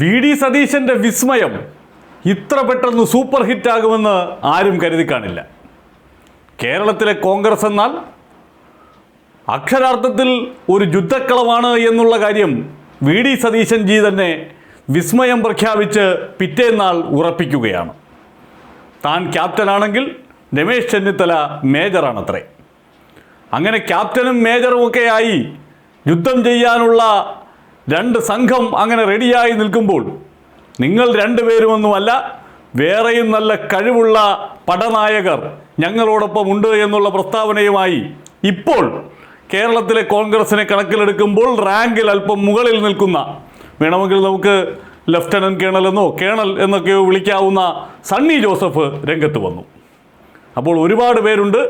V D സതീശന്റെ വിസ്മയം ഇത്ര പെട്ടെന്ന് സൂപ്പർ ഹിറ്റ് ഹിറ്റാകുമെന്ന് ആരും കരുതി കാണില്ല. കേരളത്തിലെ കോൺഗ്രസ് എന്നാൽ അക്ഷരാർത്ഥത്തിൽ ഒരു യുദ്ധക്കളമാണ് എന്നുള്ള കാര്യം വി ഡി സതീശൻ ജി തന്നെ വിസ്മയം പ്രഖ്യാപിച്ച് പിറ്റേന്നാൾ ഉറപ്പിക്കുകയാണ്. താൻ ക്യാപ്റ്റനാണെങ്കിൽ രമേശ് ചെന്നിത്തല മേജറാണത്രേ. അങ്ങനെ ക്യാപ്റ്റനും മേജറും ഒക്കെ ആയി യുദ്ധം ചെയ്യാനുള്ള രണ്ട് സംഘം അങ്ങനെ റെഡിയായി നിൽക്കുമ്പോൾ നിങ്ങൾ രണ്ടുപേരുമൊന്നുമല്ല വേറെയും നല്ല കഴിവുള്ള പടനായകർ ഞങ്ങളോടൊപ്പം ഉണ്ട് എന്നുള്ള പ്രസ്താവനയുമായി ഇപ്പോൾ കേരളത്തിലെ കോൺഗ്രസിനെ കണക്കിലെടുക്കുമ്പോൾ റാങ്കിൽ അല്പം മുകളിൽ നിൽക്കുന്ന വേണമെങ്കിൽ നമുക്ക് ലഫ്റ്റനന്റ് കേണൽ എന്നോ കേണൽ എന്നൊക്കെയോ വിളിക്കാവുന്ന സണ്ണി ജോസഫ് രംഗത്ത് വന്നു. അപ്പോൾ ഒരുപാട് പേരുണ്ട്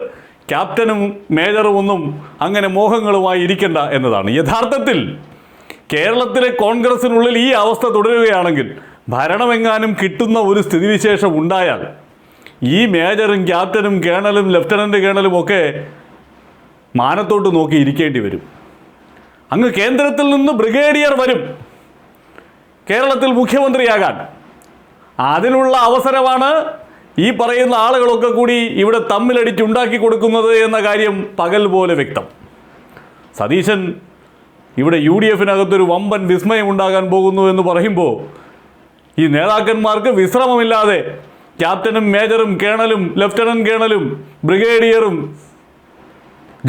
ക്യാപ്റ്റനും മേജറും ഒന്നും അങ്ങനെ മോഹങ്ങളുമായി ഇരിക്കേണ്ട എന്നതാണ്. യഥാർത്ഥത്തിൽ കേരളത്തിലെ കോൺഗ്രസിനുള്ളിൽ ഈ അവസ്ഥ തുടരുകയാണെങ്കിൽ ഭരണമെങ്ങാനും കിട്ടുന്ന ഒരു സ്ഥിതിവിശേഷം ഉണ്ടായാൽ ഈ മേജറും ക്യാപ്റ്റനും കേണലും ലഫ്റ്റനന്റ് കേണലും ഒക്കെ മാനത്തോട്ട് നോക്കി ഇരിക്കേണ്ടി വരും. അങ്ങ് കേന്ദ്രത്തിൽ നിന്ന് ബ്രിഗേഡിയർ വരും. കേരളത്തിൽ മുഖ്യമന്ത്രിയാകാൻ. അതിനുള്ള അവസരമാണ് ഈ പറയുന്ന ആളുകളൊക്കെ കൂടി ഇവിടെ തമ്മിലടിച്ചുണ്ടാക്കി കൊടുക്കുന്നത് എന്ന കാര്യം പകൽ പോലെ വ്യക്തം. സതീശൻ ഇവിടെ യു ഡി എഫിനകത്തൊരു വമ്പൻ വിസ്മയം ഉണ്ടാകാൻ പോകുന്നു എന്ന് പറയുമ്പോൾ ഈ നേതാക്കന്മാർക്ക് വിശ്രമമില്ലാതെ ക്യാപ്റ്റനും മേജറും കേണലും ലഫ്റ്റനന്റ് കേണലും ബ്രിഗേഡിയറും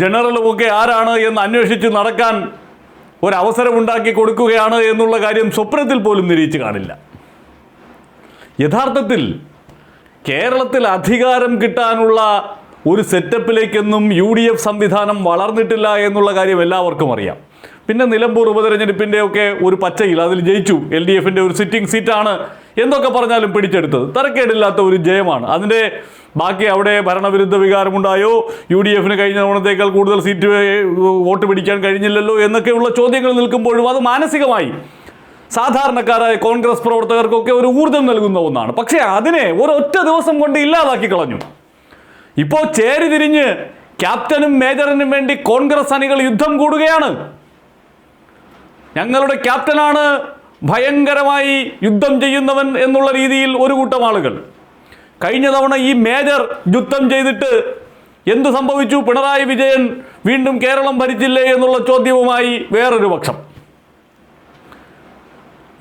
ജനറലും ഒക്കെ ആരാണ് എന്ന് അന്വേഷിച്ച് നടക്കാൻ ഒരവസരമുണ്ടാക്കി കൊടുക്കുകയാണ് എന്നുള്ള കാര്യം സ്വപ്നത്തിൽ പോലും നിരീച്ച് കാണില്ല. യഥാർത്ഥത്തിൽ കേരളത്തിൽ അധികാരം കിട്ടാനുള്ള ഒരു സെറ്റപ്പിലേക്കൊന്നും യു ഡി എഫ് സംവിധാനം വളർന്നിട്ടില്ല എന്നുള്ള കാര്യം എല്ലാവർക്കും അറിയാം. പിന്നെ നിലമ്പൂർ ഉപതെരഞ്ഞെടുപ്പിന്റെ ഒക്കെ ഒരു പച്ചയിൽ അതിൽ ജയിച്ചു. എൽ ഡി എഫിന്റെ ഒരു സിറ്റിംഗ് സീറ്റാണ് എന്തൊക്കെ പറഞ്ഞാലും പിടിച്ചെടുത്തത്. തരക്കേടില്ലാത്ത ഒരു ജയമാണ്. അതിന്റെ ബാക്കി അവിടെ ഭരണവിരുദ്ധ വികാരമുണ്ടായോ? യു ഡി എഫിന് കഴിഞ്ഞ തവണത്തേക്കാൾ കൂടുതൽ സീറ്റ് വോട്ട് പിടിക്കാൻ കഴിഞ്ഞില്ലല്ലോ എന്നൊക്കെയുള്ള ചോദ്യങ്ങൾ നിൽക്കുമ്പോഴും അത് മാനസികമായി സാധാരണക്കാരായ കോൺഗ്രസ് പ്രവർത്തകർക്കൊക്കെ ഒരു ഊർജം നൽകുന്ന ഒന്നാണ്. പക്ഷേ അതിനെ ഒരൊറ്റ ദിവസം കൊണ്ട് ഇല്ലാതാക്കി കളഞ്ഞു. ഇപ്പോൾ ചേരി തിരിഞ്ഞ് ക്യാപ്റ്റനും മേജറിനും വേണ്ടി കോൺഗ്രസ് അണികൾ യുദ്ധം കൂടുകയാണ്. ഞങ്ങളുടെ ക്യാപ്റ്റനാണ് ഭയങ്കരമായി യുദ്ധം ചെയ്യുന്നവൻ എന്നുള്ള രീതിയിൽ ഒരു കൂട്ടം ആളുകൾ. കഴിഞ്ഞ തവണ ഈ മേജർ യുദ്ധം ചെയ്തിട്ട് എന്തു സംഭവിച്ചു? പിണറായി വിജയൻ വീണ്ടും കേരളം ഭരിച്ചില്ലേ എന്നുള്ള ചോദ്യവുമായി വേറൊരു പക്ഷം.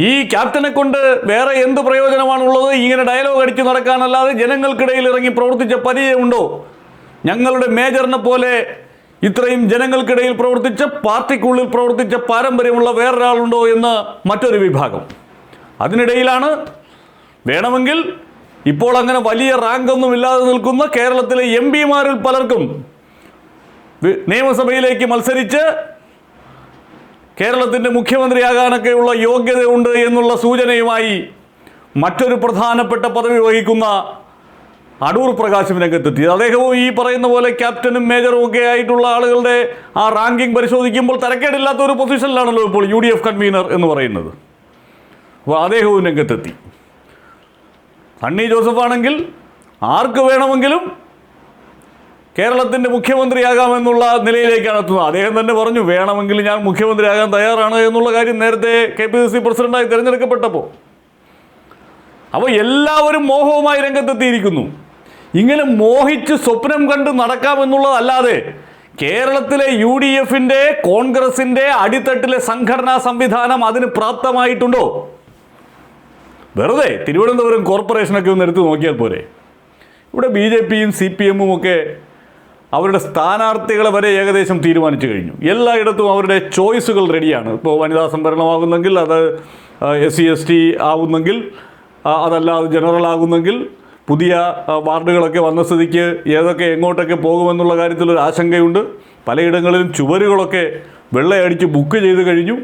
ഈ ക്യാപ്റ്റനെ കൊണ്ട് വേറെ എന്ത് പ്രയോജനമാണുള്ളത്? ഇങ്ങനെ ഡയലോഗ് അടിച്ചു നടക്കാനല്ലാതെ ജനങ്ങൾക്കിടയിൽ ഇറങ്ങി പ്രവർത്തിച്ച പരിചയമുണ്ടോ? ഞങ്ങളുടെ മേജറിനെ പോലെ ഇത്രയും ജനങ്ങൾക്കിടയിൽ പ്രവർത്തിച്ച പാർട്ടിക്കുള്ളിൽ പ്രവർത്തിച്ച പാരമ്പര്യമുള്ള വേറൊരാളുണ്ടോ എന്ന് മറ്റൊരു വിഭാഗം. അതിനിടയിലാണ് വേണമെങ്കിൽ ഇപ്പോൾ അങ്ങനെ വലിയ റാങ്കൊന്നും ഇല്ലാതെ നിൽക്കുന്ന കേരളത്തിലെ എം പിമാരിൽ പലർക്കും നിയമസഭയിലേക്ക് മത്സരിച്ച് കേരളത്തിന്റെ മുഖ്യമന്ത്രിയാകാനൊക്കെയുള്ള യോഗ്യതയുണ്ട് എന്നുള്ള സൂചനയുമായി മറ്റൊരു പ്രധാനപ്പെട്ട പദവി വഹിക്കുന്ന അടൂർ പ്രകാശം രംഗത്തെത്തി. അദ്ദേഹവും ഈ പറയുന്ന പോലെ ക്യാപ്റ്റനും മേജറും ഒക്കെ ആയിട്ടുള്ള ആളുകളുടെ ആ റാങ്കിങ് പരിശോധിക്കുമ്പോൾ തരക്കേടില്ലാത്ത ഒരു പൊസിഷനിലാണല്ലോ ഇപ്പോൾ യു ഡി എഫ് കൺവീനർ എന്ന് പറയുന്നത്. അപ്പോൾ അദ്ദേഹവും രംഗത്തെത്തി. സണ്ണി ജോസഫ് ആണെങ്കിൽ ആർക്ക് വേണമെങ്കിലും കേരളത്തിന്റെ മുഖ്യമന്ത്രിയാകാമെന്നുള്ള നിലയിലേക്കാണ് എത്തുന്നത്. അദ്ദേഹം തന്നെ പറഞ്ഞു വേണമെങ്കിൽ ഞാൻ മുഖ്യമന്ത്രിയാകാൻ തയ്യാറാണ് എന്നുള്ള കാര്യം നേരത്തെ കെ പി സി സി പ്രസിഡന്റായി തിരഞ്ഞെടുക്കപ്പെട്ടപ്പോൾ. അപ്പോൾ എല്ലാവരും മോഹവുമായി രംഗത്തെത്തിയിരിക്കുന്നു. ഇങ്ങനെ മോഹിച്ച് സ്വപ്നം കണ്ട് നടക്കാമെന്നുള്ളതല്ലാതെ കേരളത്തിലെ യു ഡി എഫിന്റെ കോൺഗ്രസിന്റെ അടിത്തട്ടിലെ സംഘടനാ സംവിധാനം അതിന് പ്രാപ്തമായിട്ടുണ്ടോ? വെറുതെ തിരുവനന്തപുരം കോർപ്പറേഷനൊക്കെ ഒന്ന് എടുത്തു നോക്കിയാൽ പോരെ. ഇവിടെ ബി ജെ പിയും സി പി എമ്മും ഒക്കെ അവരുടെ സ്ഥാനാർത്ഥികളെ വരെ ഏകദേശം തീരുമാനിച്ചു കഴിഞ്ഞു. എല്ലായിടത്തും അവരുടെ ചോയ്സുകൾ റെഡിയാണ്. ഇപ്പോൾ വനിതാ സംവരണമാകുന്നെങ്കിൽ അത് എസ് സി എസ് ടി ആകുന്നെങ്കിൽ അതല്ലാതെ ജനറൽ ആകുന്നെങ്കിൽ പുതിയ വാർഡുകളൊക്കെ വന്ന സ്ഥിതിക്ക് ഏതൊക്കെ എങ്ങോട്ടൊക്കെ പോകുമെന്നുള്ള കാര്യത്തിലൊരു ആശങ്കയുണ്ട്. പലയിടങ്ങളിലും ചുവരുകളൊക്കെ വെള്ളയടിച്ച് ബുക്ക് ചെയ്ത് കഴിഞ്ഞു.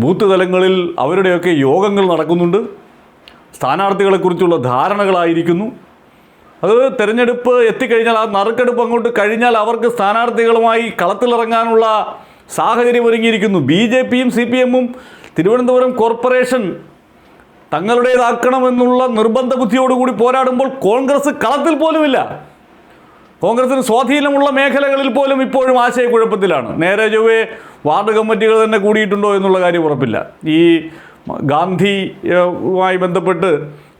ബൂത്ത് തലങ്ങളിൽ അവരുടെയൊക്കെ യോഗങ്ങൾ നടക്കുന്നുണ്ട്. സ്ഥാനാർത്ഥികളെക്കുറിച്ചുള്ള ധാരണകളായിരിക്കുന്നു. അത് തെരഞ്ഞെടുപ്പ് എത്തിക്കഴിഞ്ഞാൽ ആ നറുക്കെടുപ്പ് അങ്ങോട്ട് കഴിഞ്ഞാൽ അവർക്ക് സ്ഥാനാർത്ഥികളുമായി കളത്തിലിറങ്ങാനുള്ള സാഹചര്യം ഒരുങ്ങിയിരിക്കുന്നു ബി ജെ പിയും സി പി എമ്മും തിരുവനന്തപുരം കോർപ്പറേഷൻ തങ്ങളുടേതാക്കണമെന്നുള്ള നിർബന്ധ ബുദ്ധിയോടുകൂടി പോരാടുമ്പോൾ കോൺഗ്രസ് കളത്തിൽ പോലുമില്ല. കോൺഗ്രസിന് സ്വാധീനമുള്ള മേഖലകളിൽ പോലും ഇപ്പോഴും ആശയക്കുഴപ്പത്തിലാണ്. നേരെ ചൊവ്വേ വാർഡ് കമ്മിറ്റികൾ തന്നെ കൂടിയിട്ടുണ്ടോ എന്നുള്ള കാര്യം ഉറപ്പില്ല. ഈ ഗാന്ധിയുമായി ബന്ധപ്പെട്ട്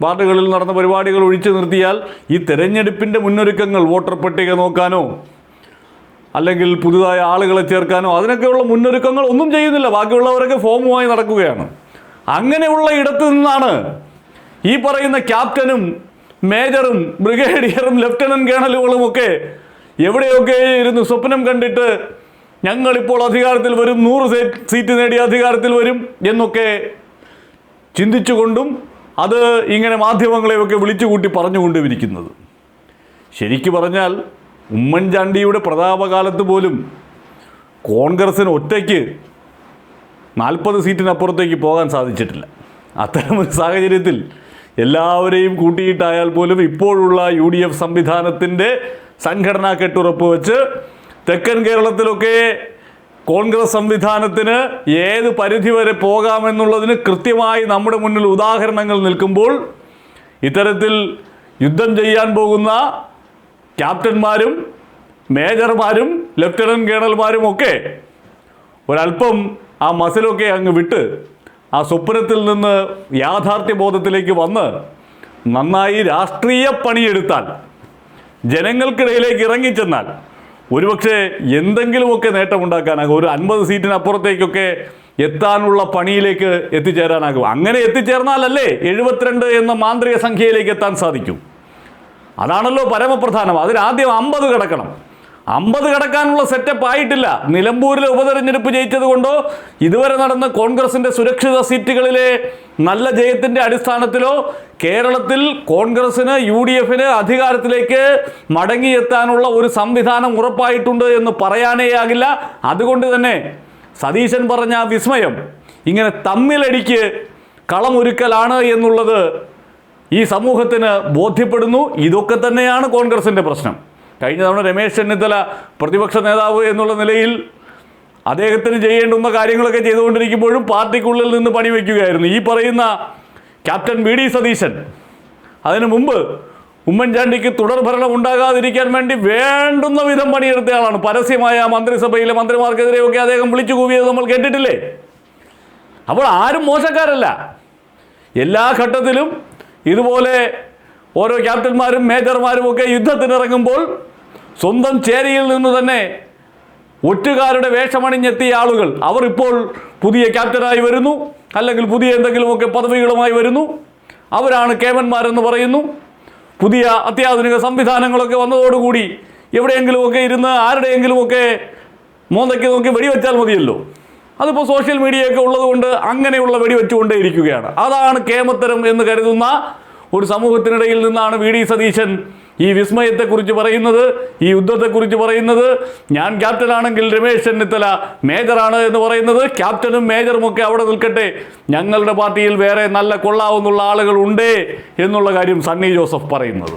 വാർഡുകളിൽ നടന്ന പരിപാടികൾ ഒഴിച്ചു നിർത്തിയാൽ ഈ തെരഞ്ഞെടുപ്പിന്റെ മുന്നൊരുക്കങ്ങൾ വോട്ടർ പട്ടിക നോക്കാനോ അല്ലെങ്കിൽ പുതുതായ ആളുകളെ ചേർക്കാനോ അതിനൊക്കെയുള്ള മുന്നൊരുക്കങ്ങൾ ഒന്നും ചെയ്യുന്നില്ല. ബാക്കിയുള്ളവരൊക്കെ ഫോമുമായി നടക്കുകയാണ്. അങ്ങനെയുള്ള ഇടത്തു നിന്നാണ് ഈ പറയുന്ന ക്യാപ്റ്റനും മേജറും ബ്രിഗേഡിയറും ലഫ്റ്റനന്റ് കേണലുകളും ഒക്കെ എവിടെയൊക്കെ ഇരുന്ന് സ്വപ്നം കണ്ടിട്ട് ഞങ്ങളിപ്പോൾ അധികാരത്തിൽ വരും നൂറ് സീറ്റ് നേടി അധികാരത്തിൽ വരും എന്നൊക്കെ ചിന്തിച്ചുകൊണ്ടും അത് ഇങ്ങനെ മാധ്യമങ്ങളെയൊക്കെ വിളിച്ചുകൂട്ടി പറഞ്ഞുകൊണ്ടുമിരിക്കുന്നത്. ശരിക്കു പറഞ്ഞാൽ ഉമ്മൻചാണ്ടിയുടെ പ്രതാപകാലത്ത് പോലും കോൺഗ്രസിന് ഒറ്റയ്ക്ക് നാൽപ്പത് സീറ്റിനപ്പുറത്തേക്ക് പോകാൻ സാധിച്ചിട്ടില്ല. അത്തരമൊരു സാഹചര്യത്തിൽ എല്ലാവരെയും കൂട്ടിയിട്ടായാൽ പോലും ഇപ്പോഴുള്ള യു ഡി എഫ് സംവിധാനത്തിന്റെ സംഘടനാ കെട്ടുറപ്പ് വെച്ച് തെക്കൻ കേരളത്തിലൊക്കെ കോൺഗ്രസ് സംവിധാനത്തിന് ഏത് പരിധി വരെ പോകാമെന്നുള്ളതിന് കൃത്യമായി നമ്മുടെ മുന്നിൽ ഉദാഹരണങ്ങൾ നിൽക്കുമ്പോൾ ഇത്തരത്തിൽ യുദ്ധം ചെയ്യാൻ പോകുന്ന ക്യാപ്റ്റന്മാരും മേജർമാരും ലഫ്റ്റനന്റ് കേണൽമാരും ഒക്കെ ഒരല്പം ആ മസിലൊക്കെ അങ്ങ് വിട്ട് ആ സ്വപ്നത്തിൽ നിന്ന് യാഥാർത്ഥ്യ ബോധത്തിലേക്ക് വന്ന് നന്നായി രാഷ്ട്രീയ പണിയെടുത്താൽ ജനങ്ങൾക്കിടയിലേക്ക് ഇറങ്ങിച്ചെന്നാൽ ഒരുപക്ഷെ എന്തെങ്കിലുമൊക്കെ നേട്ടമുണ്ടാക്കാനാകും. ഒരു അൻപത് സീറ്റിനപ്പുറത്തേക്കൊക്കെ എത്താനുള്ള പണിയിലേക്ക് എത്തിച്ചേരാനാകും. അങ്ങനെ എത്തിച്ചേർന്നാലല്ലേ എഴുപത്തിരണ്ട് എന്ന മാന്ത്രിക സംഖ്യയിലേക്ക് എത്താൻ സാധിക്കും. അതാണല്ലോ പരമപ്രധാനം. അതിനാദ്യം അമ്പത് കിടക്കണം. അമ്പത് കടക്കാനുള്ള സെറ്റപ്പ് ആയിട്ടില്ല. നിലമ്പൂരിലെ ഉപതെരഞ്ഞെടുപ്പ് ജയിച്ചത് കൊണ്ടോ ഇതുവരെ നടന്ന കോൺഗ്രസിന്റെ സുരക്ഷിത സീറ്റുകളിലെ നല്ല ജയത്തിന്റെ അടിസ്ഥാനത്തിലോ കേരളത്തിൽ കോൺഗ്രസിന് യു ഡി എഫിന് അധികാരത്തിലേക്ക് മടങ്ങിയെത്താനുള്ള ഒരു സംവിധാനം ഉറപ്പായിട്ടുണ്ട് എന്ന് പറയാനേയാകില്ല അതുകൊണ്ട് തന്നെ സതീശൻ പറഞ്ഞ വിസ്മയം ഇങ്ങനെ തമ്മിലടിക്ക് കളമൊരുക്കലാണ് എന്നുള്ളത് ഈ സമൂഹത്തിന് ബോധ്യപ്പെടുന്നു. ഇതൊക്കെ തന്നെയാണ് കോൺഗ്രസിന്റെ പ്രശ്നം. കഴിഞ്ഞ തവണ രമേശ് ചെന്നിത്തല പ്രതിപക്ഷ നേതാവ് എന്നുള്ള നിലയിൽ അദ്ദേഹത്തിന് ചെയ്യേണ്ടുന്ന കാര്യങ്ങളൊക്കെ ചെയ്തുകൊണ്ടിരിക്കുമ്പോഴും പാർട്ടിക്കുള്ളിൽ നിന്ന് പണിവെക്കുകയായിരുന്നു ഈ പറയുന്ന ക്യാപ്റ്റൻ വി ഡി സതീശൻ അതിനു മുമ്പ് ഉമ്മൻചാണ്ടിക്ക് തുടർഭരണം ഉണ്ടാകാതിരിക്കാൻ വേണ്ടി വേണ്ടുന്ന വിധം പണിയെടുത്തയാളാണ് പരസ്യമായ മന്ത്രിസഭയിലെ മന്ത്രിമാർക്കെതിരെയൊക്കെ അദ്ദേഹം വിളിച്ചു കൂവിയത് നമ്മൾ കേട്ടിട്ടില്ലേ? അപ്പോൾ ആരും മോശക്കാരല്ല. എല്ലാ ഘട്ടത്തിലും ഇതുപോലെ ഓരോ ക്യാപ്റ്റന്മാരും മേജർമാരും ഒക്കെ യുദ്ധത്തിനിറങ്ങുമ്പോൾ സ്വന്തം ചേരിയിൽ നിന്ന് തന്നെ ഒറ്റുകാരുടെ വേഷമണിഞ്ഞെത്തിയ ആളുകൾ. അവർ ഇപ്പോൾ പുതിയ ക്യാപ്റ്റനായി വരുന്നു. അല്ലെങ്കിൽ പുതിയ എന്തെങ്കിലുമൊക്കെ പദവികളുമായി വരുന്നു. അവരാണ് കേമന്മാരെന്ന് പറയുന്നു. പുതിയ അത്യാധുനിക സംവിധാനങ്ങളൊക്കെ വന്നതോടുകൂടി എവിടെയെങ്കിലുമൊക്കെ ഇരുന്ന് ആരുടെയെങ്കിലുമൊക്കെ മോന്തയ്ക്ക് നോക്കി വെടിവെച്ചാൽ മതിയല്ലോ. അതിപ്പോൾ സോഷ്യൽ മീഡിയയൊക്കെ ഉള്ളതുകൊണ്ട് അങ്ങനെയുള്ള വെടിവെച്ചുകൊണ്ടേ ഇരിക്കുകയാണ് അതാണ് കേമത്തരം എന്ന് കരുതുന്ന ഒരു സമൂഹത്തിനിടയിൽ നിന്നാണ് വി. ഡി. സതീശൻ ഈ വിസ്മയത്തെക്കുറിച്ച് പറയുന്നത് ഈ യുദ്ധത്തെക്കുറിച്ച് പറയുന്നത് ഞാൻ ക്യാപ്റ്റനാണെങ്കിൽ രമേശ് ചെന്നിത്തല മേജറാണ് എന്ന് പറയുന്നത്. ക്യാപ്റ്റനും മേജറും ഒക്കെ അവിടെ നിൽക്കട്ടെ. ഞങ്ങളുടെ പാർട്ടിയിൽ വേറെ നല്ല കൊള്ളാവുന്നുള്ള ആളുകൾ ഉണ്ടേ എന്നുള്ള കാര്യം സണ്ണി ജോസഫ് പറയുന്നത്.